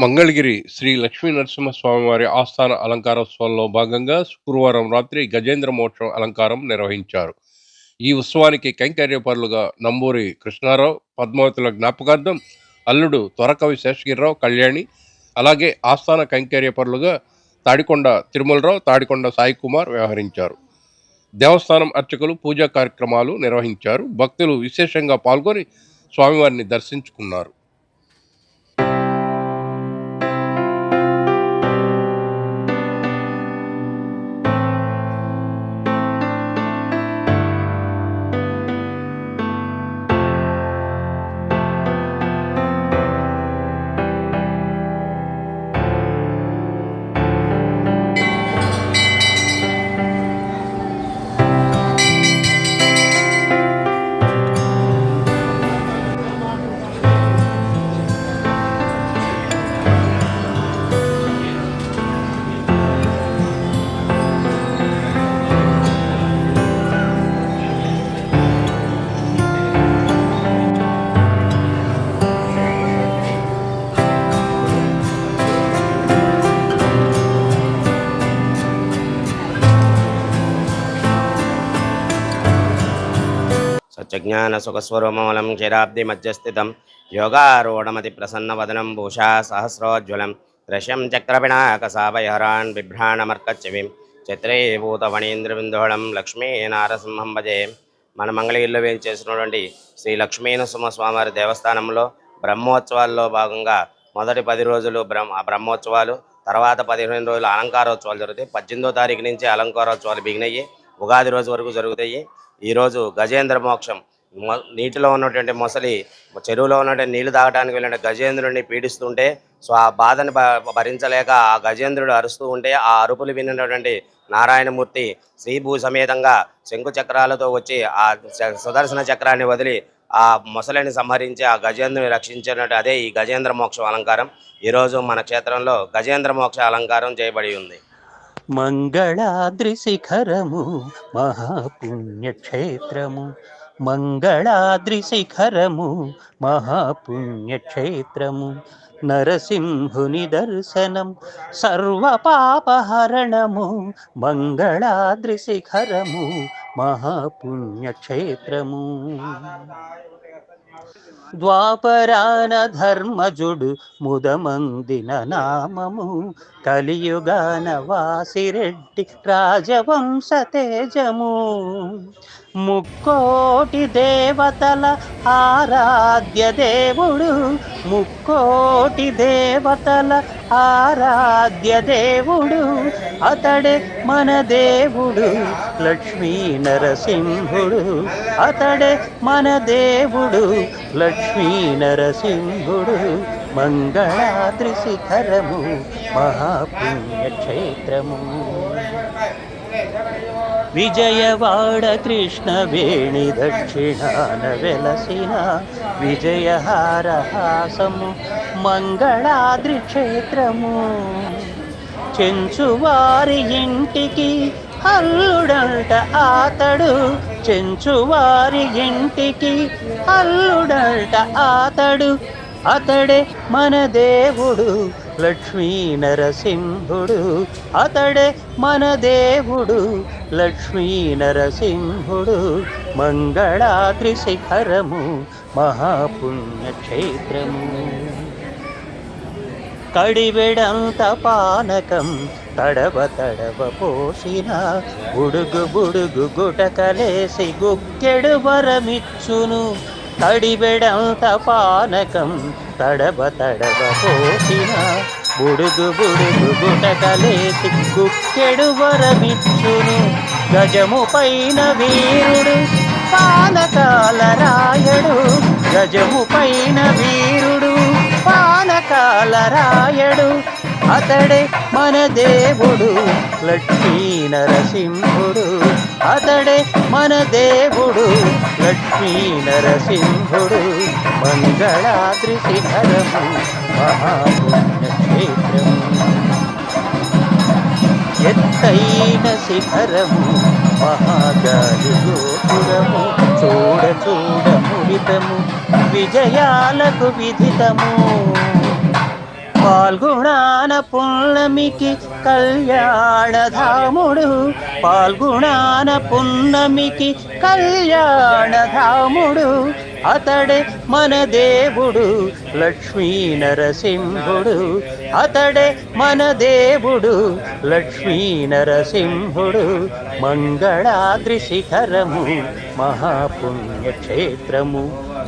మంగళగిరి శ్రీ లక్ష్మీ నరసింహస్వామివారి ఆస్థాన అలంకారోత్సవంలో భాగంగా శుక్రవారం రాత్రి గజేంద్ర మోక్షం అలంకారం నిర్వహించారు. ఈ ఉత్సవానికి కైంకర్యపరులుగా నంబూరి కృష్ణారావు పద్మావతుల జ్ఞాపకార్థం అల్లుడు త్వరకవి శేషగిరిరావు కళ్యాణి అలాగే ఆస్థాన కైంకర్యపరులుగా తాడికొండ తిరుమలరావు తాడికొండ సాయి కుమార్ వ్యవహరించారు. దేవస్థానం అర్చకులు పూజా కార్యక్రమాలు నిర్వహించారు. భక్తులు విశేషంగా పాల్గొని స్వామివారిని దర్శించుకున్నారు. సత్యజ్ఞానసుఖస్వరూపమూలం క్షీరాబ్ది మధ్యస్థితం యోగారూఢమతి ప్రసన్నవదనం భూషా సహస్రోజ్వలం దృశ్యం చక్రపిణాకసాభయహరాన్ బిభ్రాణమర్కచ్చవిం చిత్రీభూతవణీంద్రబిందోళం లక్ష్మీ నారసింహం భజే మన మంగళగిరిలో వేయించేసినటువంటి శ్రీ లక్ష్మీనరసింహ స్వామివారి దేవస్థానంలో బ్రహ్మోత్సవాల్లో భాగంగా మొదటి పది రోజులు బ్రహ్మ బ్రహ్మోత్సవాలు తర్వాత పదిహేను రోజులు అలంకారోత్సవాలు జరుగుతాయి. పద్దెనిమిదో తారీఖు నుంచి అలంకారోత్సవాలు బిగినయ్యి ఉగాది రోజు వరకు జరుగుతాయి. ఈరోజు గజేంద్ర మోక్షం. నీటిలో ఉన్నటువంటి మొసలి చెరువులో ఉన్నటువంటి నీళ్ళు తాగడానికి వెళ్ళిన గజేంద్రుడిని పీడిస్తుంటే సో ఆ బాధను భ- భరించలేక ఆ గజేంద్రుడు అరుస్తూ ఉంటే ఆ అరుపులు వినినటువంటి నారాయణమూర్తి శ్రీభూ సమేతంగా శంకు చక్రాలతో వచ్చి ఆ సుదర్శన చక్రాన్ని వదిలి ఆ మొసలిని సంహరించి ఆ గజేంద్రుని రక్షించినట్టు అదే ఈ గజేంద్ర మోక్ష అలంకారం. ఈరోజు మన క్షేత్రంలో గజేంద్ర మోక్ష అలంకారం చేయబడి ఉంది. మంగళాద్రి శిఖరము మహాపుణ్యక్షేత్రము. మంగళాద్రి శిఖరము మహాపుణ్యక్షేత్రము. నరసింహుని దర్శనం సర్వపాపహరణము. మంగళాద్రి శిఖరము మహాపుణ్యక్షేత్రము. ద్వాపరాన ధర్మజుడు ముదమందిన నామము. కలియుగాన వాసిరెడ్డి రాజవంశ తేజము. ముక్కోటి దేవతల ఆరాధ్య దేవుడు. ముక్కోటి దేవతల ఆరాధ్య దేవుడు. అతడే మన దేవుడు లక్ష్మీ నరసింహుడు. అతడే మన దేవుడు లక్ష్మీ నరసింహుడు మంగళాద్రి శిఖరము మహాపుణ్యక్షేత్రము విజయవాడ కృష్ణ వేణి దక్షిణాన వెలసిన విజయహారహాసము మంగళాద్రి క్షేత్రము. చెంచువారి ఇంటికి అల్లుడంట ఆతడు చెంచువారి ఇంటికి. అల్లుడంట ఆతడు అతడే మన దేవుడు లక్ష్మీ నరసింహుడు. అతడే మన దేవుడు లక్ష్మీ నరసింహుడు. మంగళాద్రి శిఖరము మహాపుణ్యక్షేత్రము. కడివెడంత పానకం తడవ తడవ పోసిన. బుడుగు బుడుగు గుటకలేసి గుక్కెడు వరమిచ్చును. తడిబెడంత పానకం తడవ తడవ పోసిన. బుడుగు బుడుగు గుటకలేసి గుక్కెడు వరమిచ్చును. గజము పైన వీరుడు పానకాల రాయడు. గజము పైన వీరుడు పానకాల రాయడు. అతడే మన దేవుడు లక్ష్మీ నరసింహుడు. అతడే మన దేవుడు లక్ష్మీ నరసింహుడు. మంగళాద్రి శిఖరము మహాపుణ్యక్షేత్రము. ఎత్తైన శిఖరము మహాగాలి గోపురము. చూడ చూడ ముడితము విజయాలకు విదితము పాల్గొనాన పున్నమికి కళ్యాణధాముడు. పాల్గొనాన పున్నమికి కళ్యాణధాముడు. అతడే మన దేవుడు లక్ష్మీ నరసింహుడు. అతడే మన దేవుడు లక్ష్మీ నరసింహుడు. మంగళాద్రి శిఖరము మహాపుణ్యక్షేత్రము.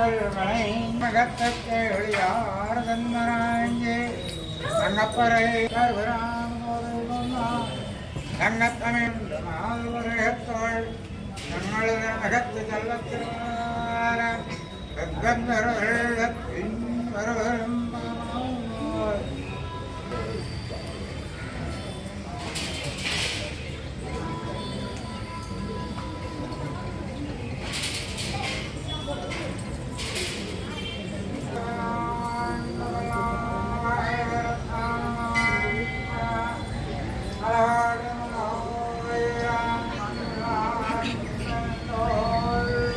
கல்வனை மகத்தத்தை ஒளியார் தந்தனாங்கே தங்கப்பறை கருவராம் தங்கத்தமிழ்த்தாள் தங்களது மகத்து செல்ல